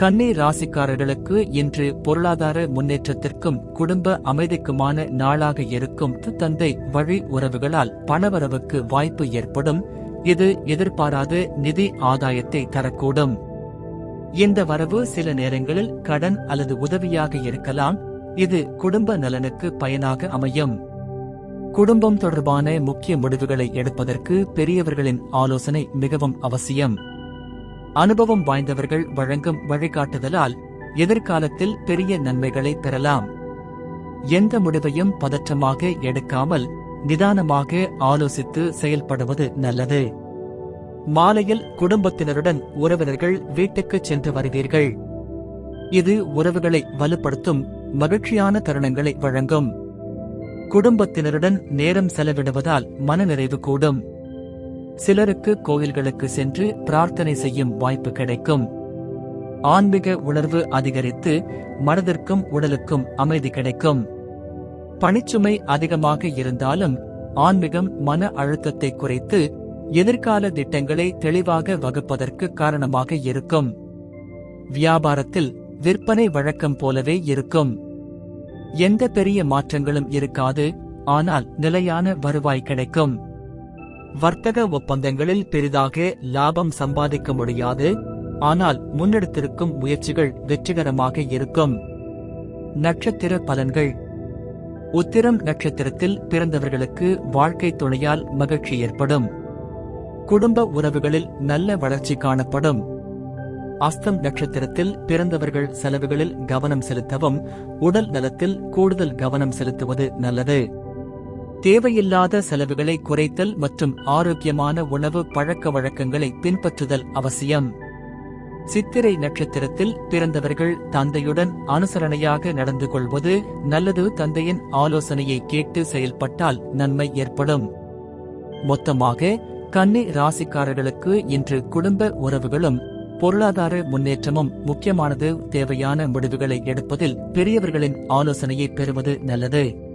கன்னி ராசிக்காரர்களுக்கு இன்று பொருளாதார முன்னேற்றத்திற்கும் குடும்ப அமைதிக்குமான நாளாக இருக்கும் தந்தை வழி உறவுகளால் பணவரவுக்கு வாய்ப்பு ஏற்படும். இது எதிர்பாராத நிதி ஆதாயத்தை தரக்கூடும். இந்த வரவு சில நேரங்களில் கடன் அல்லது உதவியாக இருக்கலாம். இது குடும்ப நலனுக்கு பயனாக அமையும். குடும்பம் தொடர்பான முக்கிய முடிவுகளை எடுப்பதற்கு பெரியவர்களின் ஆலோசனை மிகவும் அவசியம். அனுபவம் வாய்ந்தவர்கள் வழங்கும் வழிகாட்டுதலால் எதிர்காலத்தில் பெரிய நன்மைகளை பெறலாம். எந்த முடிவையும் பதற்றமாக எடுக்காமல் நிதானமாக ஆலோசித்து செயல்படுவது நல்லது. மாலையில் குடும்பத்தினருடன் உறவினர்கள் வீட்டுக்கு சென்று வருவீர்கள். இது உறவுகளை வலுப்படுத்தும் மகிழ்ச்சியான தருணங்களை வழங்கும். குடும்பத்தினருடன் நேரம் செலவிடுவதால் மனநிறைவு கூடும். சிலருக்கு கோயில்களுக்கு சென்று பிரார்த்தனை செய்யும் வாய்ப்பு கிடைக்கும். ஆன்மீக உணர்வு அதிகரித்து மனதிற்கும் உடலுக்கும் அமைதி கிடைக்கும். பணிச்சுமை அதிகமாக இருந்தாலும் ஆன்மீகம் மன அழுத்தத்தை குறைத்து எதிர்கால திட்டங்களை தெளிவாக வகுப்பதற்கு காரணமாக இருக்கும். வியாபாரத்தில் விற்பனை வழக்கம் போலவே இருக்கும். எந்த பெரிய மாற்றங்களும் இருக்காது ஆனால் நிலையான வருவாய் கிடைக்கும். வர்த்தக ஒப்பந்தங்களில் பெரிதாக லாபம் சம்பாதிக்க முடியாது. ஆனால் முன்னெடுத்திருக்கும் முயற்சிகள் வெற்றிகரமாக இருக்கும். நட்சத்திர பலன்கள். உத்திரம் நட்சத்திரத்தில் பிறந்தவர்களுக்கு வாழ்க்கை துணையால் மகிழ்ச்சி ஏற்படும். குடும்ப உறவுகளில் நல்ல வளர்ச்சி காணப்படும். அஸ்தம் நட்சத்திரத்தில் பிறந்தவர்கள் செலவுகளில் கவனம் செலுத்தவும் உடல் நலத்தில் கூடுதல் கவனம் செலுத்துவது நல்லது. தேவையில்லாத செலவுகளை குறைத்தல் மற்றும் ஆரோக்கியமான உணவு பழக்க வழக்கங்களை பின்பற்றுதல் அவசியம். சித்திரை நட்சத்திரத்தில் பிறந்தவர்கள் தந்தையுடன் அனுசரணையாக நடந்து கொள்வது நல்லது தந்தையின் ஆலோசனையை கேட்டு செயல்பட்டால் நன்மை ஏற்படும். மொத்தமாக கன்னி ராசிக்காரர்களுக்கு இன்று குடும்ப உறவுகளும் பொருளாதார முன்னேற்றமும் முக்கியமானது. தேவையான முடிவுகளை எடுப்பதில் பெரியவர்களின் ஆலோசனையை பெறுவது நல்லது.